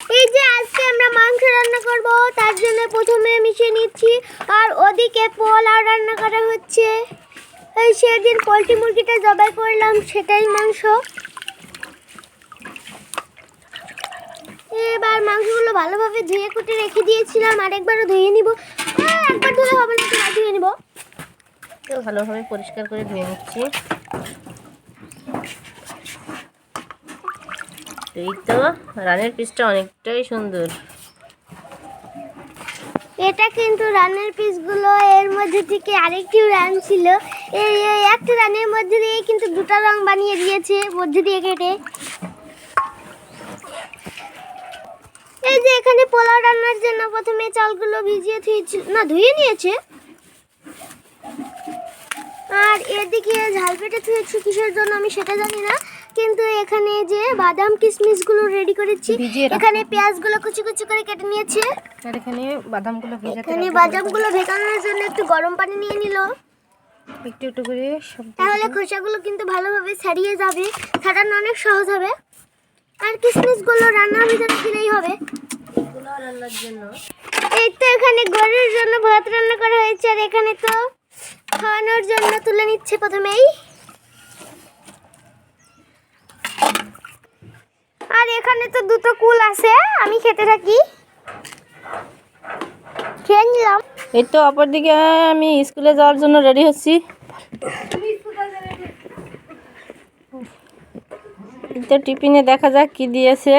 এই যে আজকে আমরা মাংস রান্না করব তার জন্য প্রথমে মিশিয়ে নিচ্ছি। আর ওদিকে পোলাও রান্না করা হচ্ছে। এই সেদিন পোলট্রি মুরগিটা জবাই করলাম সেটাই মাংস। এবার মাংসগুলো ভালোভাবে ধুয়ে কুটে রেখে দিয়েছিলাম আরেকবারও ধুয়ে নিব। আহ, একবার ধুলে হবে না তো ধুয়ে নিব। ভালোভাবে পরিষ্কার করে ধুয়ে নিচ্ছি। এই তো, রানের পিসটা অনেকটাই সুন্দর। এটা কিন্তু রানের পিসগুলো এর মধ্যে থেকে আরেকটি রান ছিল। এই একটা রানের মধ্যে দিয়ে কিন্তু দুটো রং বানিয়ে দিয়েছে, মধ্যে দিয়ে কেটে। এই যে এখানে পোলাও রান্নার জন্য প্রথমে চালগুলো ভিজিয়ে ধুয়েছিল না, ধুয়ে নিয়েছে। আর এদিকে ঝাল পেটে ধুয়েছি কিসের জন্য আমি সেটা জানি না। কিন্তু এখানে যে বাদাম কিশমিশগুলো রেডি করেছি। এখানে পেঁয়াজগুলো কুচি কুচি করে কেটে নিয়েছে। আর এখানে বাদামগুলো ভেজাতে এখানে। বাদামগুলো ভেজানোর জন্য একটু গরম পানি নিয়ে নিল। একটু একটু করে তাহলে। খোসাগুলো কিন্তু ভালোভাবে ছাড়িয়ে যাবে। ছাড়ানো অনেক সহজ হবে। আর কিশমিশগুলো রান্নার ভিতরে দিলেই হবে। রান্নার জন্য। এই তো এখানে গরুর জন্য ভাত রান্না করা হয়েছে আর এখানে তো খাওয়ানোর জন্য তুলে নিচ্ছে প্রথমেই। আর এখানে তো দুটো কুল আছে, আমি খেতে থাকি। খেয়ে নিলাম। এই তো অপরদিকে, আমি স্কুলে যাওয়ার জন্য রেডি হচ্ছি। টিফিনে দেখা যাক কি দিয়েছে।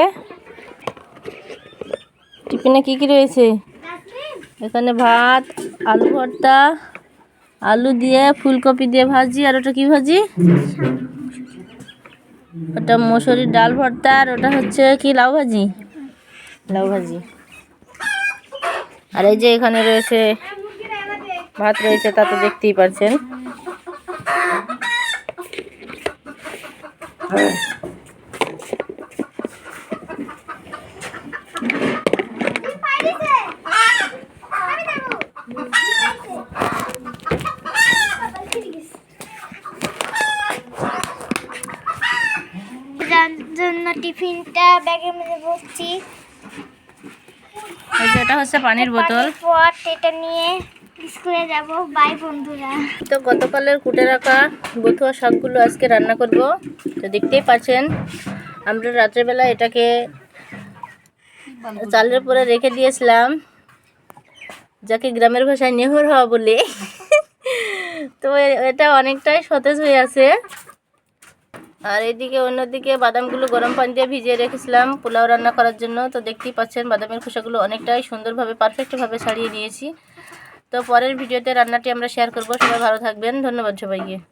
টিফিনে কি কি রয়েছে? এখানে ভাত, আলু ভর্তা আলু দিয়ে, ফুলকপি দিয়ে ভাজি, আর ওটা কি ভাজি? ওটা মসুরির ডাল ভর্তা, আর ওটা হচ্ছে কি, লাউ ভাজি? লাউ ভাজি। আর এই যে এখানে রয়েছে ভাত রয়েছে, তা তো দেখতেই পারছেন। জন্য টিফিনটা ব্যাগের মধ্যে যে এটা হচ্ছে পানির বোতল। পট এটা নিয়ে স্কুলে যাব। বাই বন্ধুরা। তো গতকালের কুটে রাখা বথুয়া শাকগুলো আজকে রান্না করব। তো দেখতেই পাচ্ছেন আমরা রাত্রেবেলা এটাকে চালের উপরে রেখে দিয়েছিলাম। যাকে গ্রামের ভাষায় নেহর হওয়া বলে। তো এটা অনেকটাই সতেজ হয়ে আছে। আর এদিকে অন্যদিকে বাদামগুলো গরম পানি দিয়ে ভিজিয়ে রেখেছিলাম, পোলাও রান্না করার জন্য। তো দেখতেই পাচ্ছেন, বাদামের খোসাগুলো অনেকটাই সুন্দরভাবে পারফেক্টভাবে ছাড়িয়ে নিয়েছি। তো পরের ভিডিওতে রান্নাটি আমরা শেয়ার করব। সবাই ভালো থাকবেন। ধন্যবাদ সবাইকে।